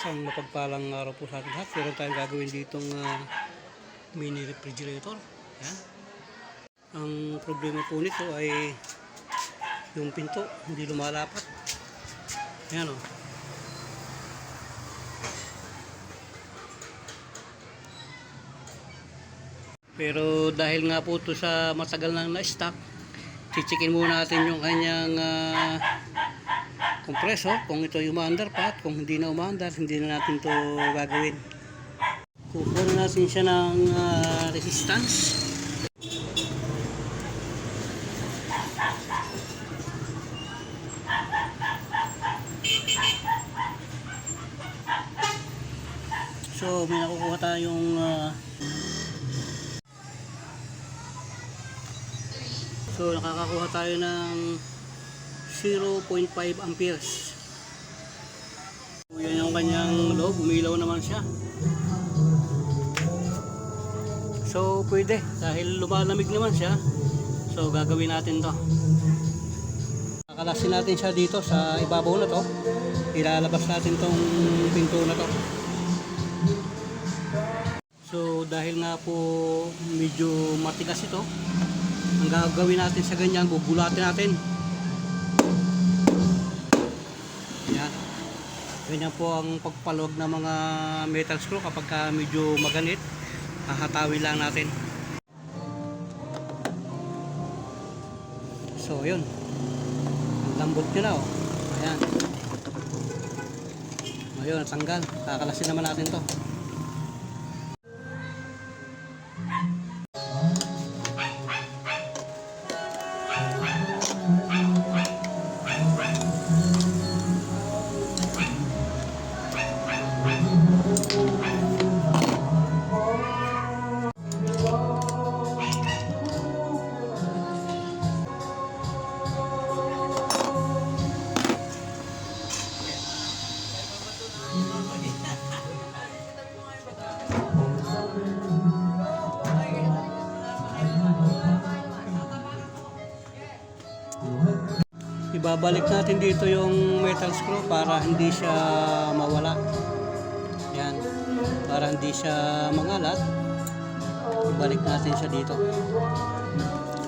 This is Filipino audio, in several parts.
Isang mapagpalang araw po sa ating lahat. Meron tayong gagawin ditong ah, mini refrigerator. Yan. Ang problema po nito ay yung pinto hindi lumalapat. Yan o. Pero dahil nga po ito sa matagal na na-stock, chichikin muna natin yung kanyang ah, kompreso kung ito yung umaandar pa at kung hindi na umaandar hindi na natin to gagawin. Kukuha na natin siya ng ah, resistance. So may nakukuha tayong ah, so nakakakuha tayo ng 0.5 amperes. So, yan yung kanyang loob. Umilaw naman siya. So, pwede. Dahil lumalamig naman siya. So, gagawin natin to. Kakalasin natin siya dito sa ibabaw na to. Ilalabas natin tong pinto na to. So, dahil nga po medyo matigas ito, ang gagawin natin sa ganyan, bubulatin natin. Ganyan po ang pagpaluwag ng mga metal screw kapag ka medyo maganit. Hahatawin lang natin. So, yun. Ang lambot nyo na, oh. Ayan. Ayun, tanggal. Kakalasin naman natin to. Ibabalik natin dito yung metal screw para hindi siya mawala. Yan. Para hindi siya mangalat. Ibalik natin siya dito.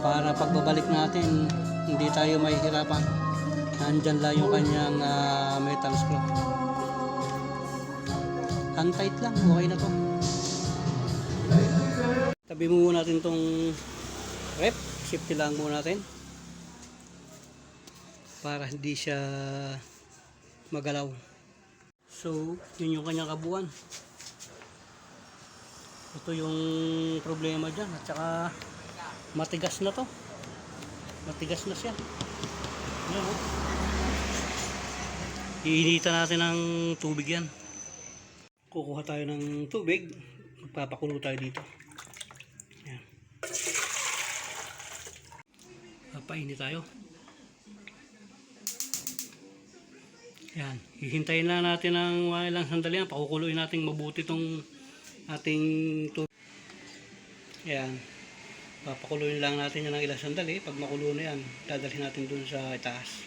Para pagbabalik natin, hindi tayo mahihirapan. Nandyan lang yung kanyang ah, metal screw. Hang tight lang, okay na to. Tabi muna natin tong rep. Safety lang muna natin para hindi siya magalaw. So, yun yung kanyang kabuuan. Ito yung problema dyan. At saka matigas na to. Matigas na siya. Yan oh. Iinitan natin ng tubig yan. Kukuha tayo ng tubig. Magpapakulo tayo dito. Yan. Papainit tayo. Yan. Hihintayin lang natin ng mga ilang sandali yan. Pakukuluin natin mabuti itong ating tubig. Yan. Papakuluin lang natin yan ng ilang sandali. Pag makulo na yan, dadalhin natin dun sa itaas.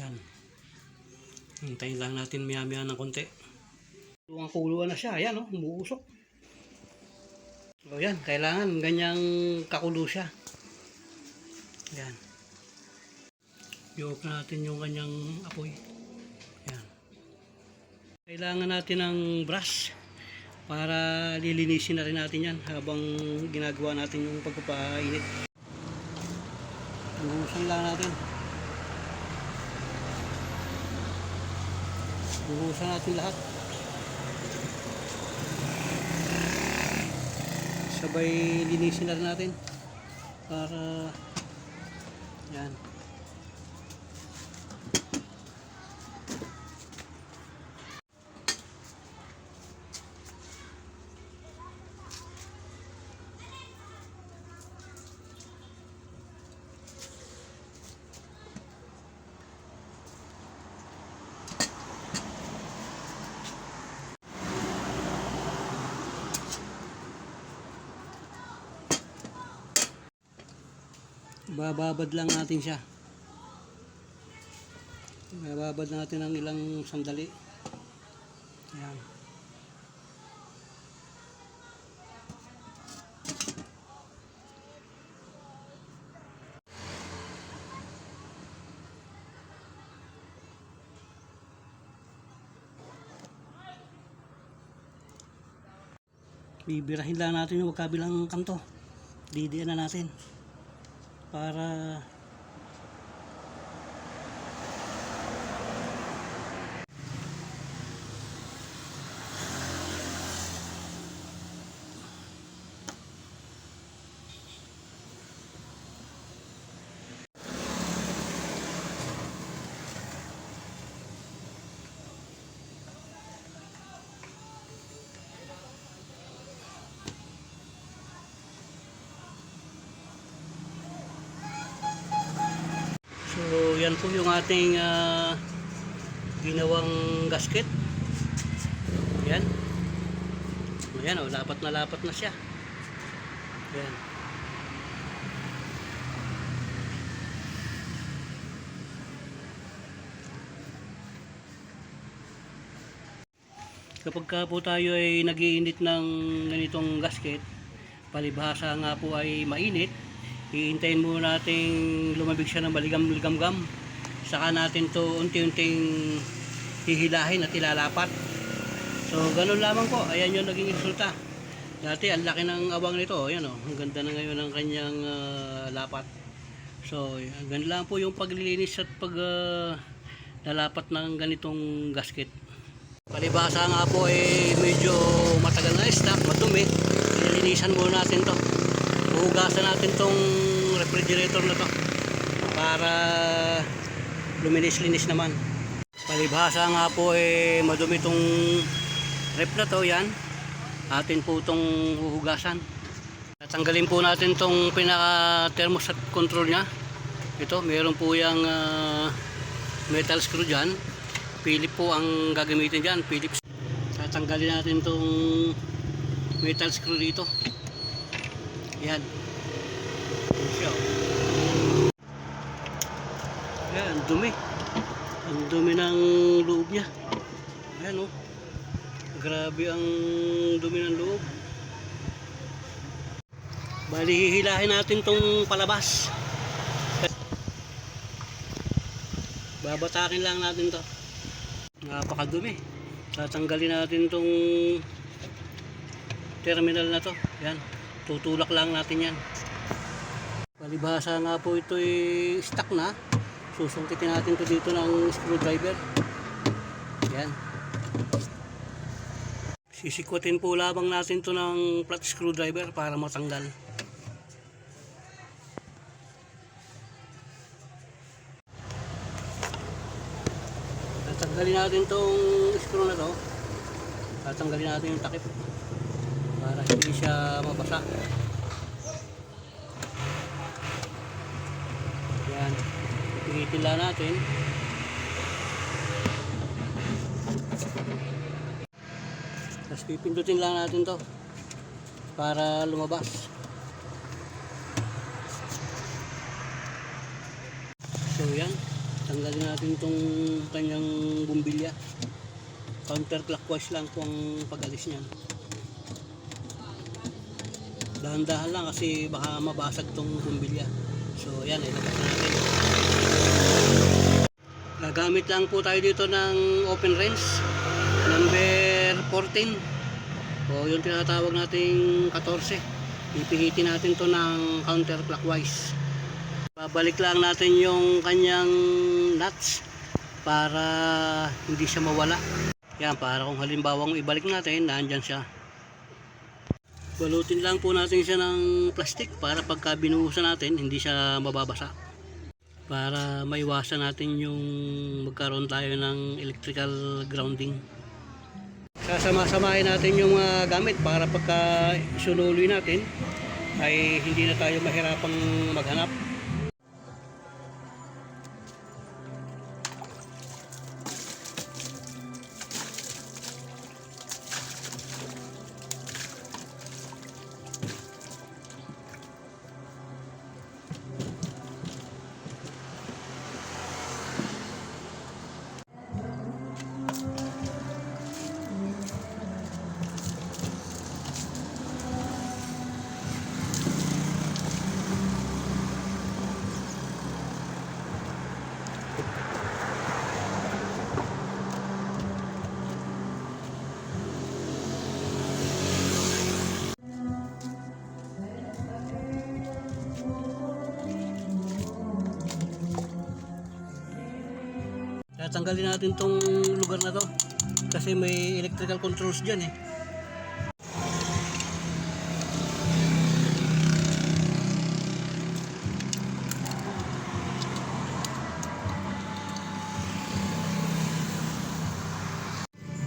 Yan. Hintayin lang natin maya-maya ng konti. Ang kuluan na siya. Ayan, oh, umuusok. O yan, kailangan ganyang kakulo siya. Yan. I-off natin yung kanyang apoy. Yan. Kailangan natin ng brush para lilinisin na rin natin yan habang ginagawa natin yung pagpapainit. Buhusan lang natin. Buhusan natin lahat. Sabay linisin na rin natin para yan. Bababad lang natin siya. Bababad natin ng ilang sandali. Yan. Bibirahin lang natin yung kabilang kanto. Didiyan na natin. Para So, yan po yung ating ah, ginawang gasket. Yan. Ayan, oh, lapat na lapat na siya. Yan. Kapag ka po tayo ay nagiinit ng ganitong gasket, palibhasa nga po ay mainit, Hihintayin muna nating lumabig siya ng maligam-ligam-gam. Saka natin to unti-unting hihilahin at ilalapat. So, ganun lamang po. Ayan yung naging resulta. Dati, ang laki ng awang nito. Ayan o. Ang ganda na ngayon ng kanyang ah, lapat. So, ganda lang po yung paglilinis at pag ah, lalapat ng ganitong gasket. Palibasa nga po eh medyo matagal na stock, madumi. Nilinisan muna natin to. Hugasan natin tong refrigerator na to para luminis-linis naman. Palibhasa nga po eh madumi tong rep na to yan. Atin po tong huhugasan. Tatanggalin po natin tong pinaka thermostat control niya. Ito, meron po yung ah, metal screw dyan. Philip po ang gagamitin dyan. Philips. Tatanggalin natin tong metal screw dito. Yan. Siya. oh. Yan, ang dumi. Ang dumi ng loob niya. Ayan oh. Grabe ang dumi ng loob. Bali, hihilahin natin tong palabas. Babatakin lang natin to. Napakadumi. Tatanggalin natin tong terminal na to. Yan. Tutulak lang natin yan. Palibhasa nga po ito ay stuck na. Susuntikin natin to dito ng screwdriver. Yan. Sisikwatin po lamang natin to ng flat screwdriver para matanggal. Tatanggalin natin tong screw na to. Tatanggalin natin yung takip para hindi siya mabasa. Yan. Pigitin lang natin. Tapos pipindutin lang natin to para lumabas. So yan, tanggalin natin tong kanyang bumbilya. Counterclockwise lang po ang pag-alis niyan. Dahan-dahan lang kasi baka mabasag tong bumbilya. So yan, ilabas na natin. Gagamit lang po tayo dito ng open range. Number 14 o yung tinatawag nating 14 ipihitin natin to ng counterclockwise. Babalik lang natin yung kanyang nuts para hindi siya mawala. Yan para kung halimbawa ibalik natin nandyan siya balutin lang po natin siya ng plastic para pagka binuhusan natin hindi siya mababasa. Para maiwasan natin yung magkaroon tayo ng electrical grounding. Sasama-samahin natin yung mga gamit para pagka isunuloy natin ay hindi na tayo mahirapang maghanap Tatanggalin natin tong lugar na to. Kasi may electrical controls dyan eh.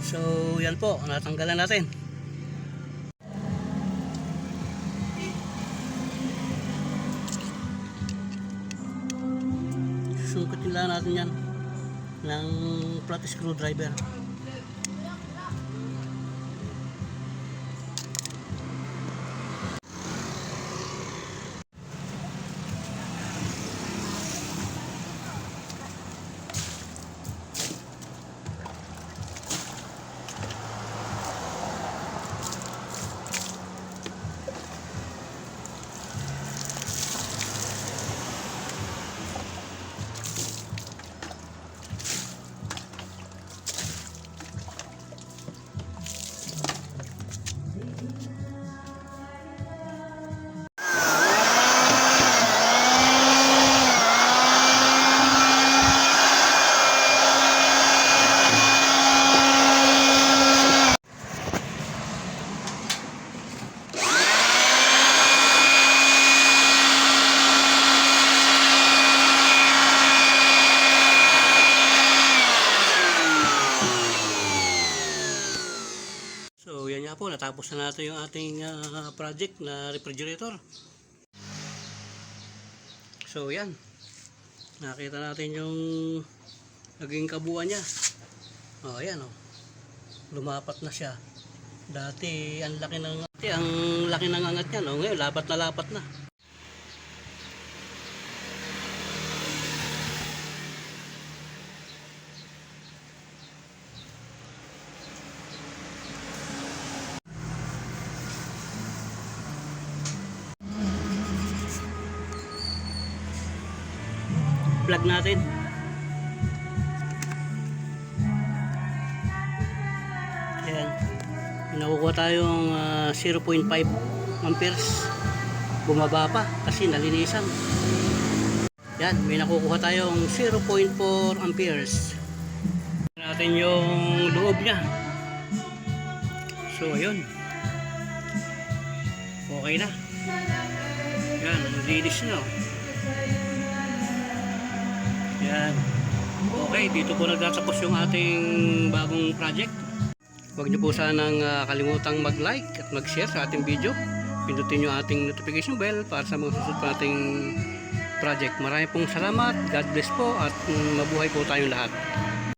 So, yan po, natanggalan natin. Susukatin lang natin yan ng flat screwdriver. Na natin yung ating ah, project na refrigerator. So yan, nakita natin yung naging kabuuan niya. Oh, ayan oh. Lumapat na siya. Dati ang laki ng ang laki ng angat niya, no? Ngayon lapat na lapat na. Plug natin. Ayan. Nakukuha tayong ah, 0.5 amperes. Bumaba pa kasi nalinisan. Yan, may nakukuha tayong 0.4 amperes. Natin yung loob niya. So, ayun. Okay na. Yan, linis na. oh. Yan. Okay, dito po nagtatapos yung ating bagong project. Huwag niyo po sanang ah, kalimutang mag-like at mag-share sa ating video. Pindutin niyo ating notification bell para sa mga susunod nating project. Maraming pong salamat. God bless po at mm, mabuhay po tayong lahat.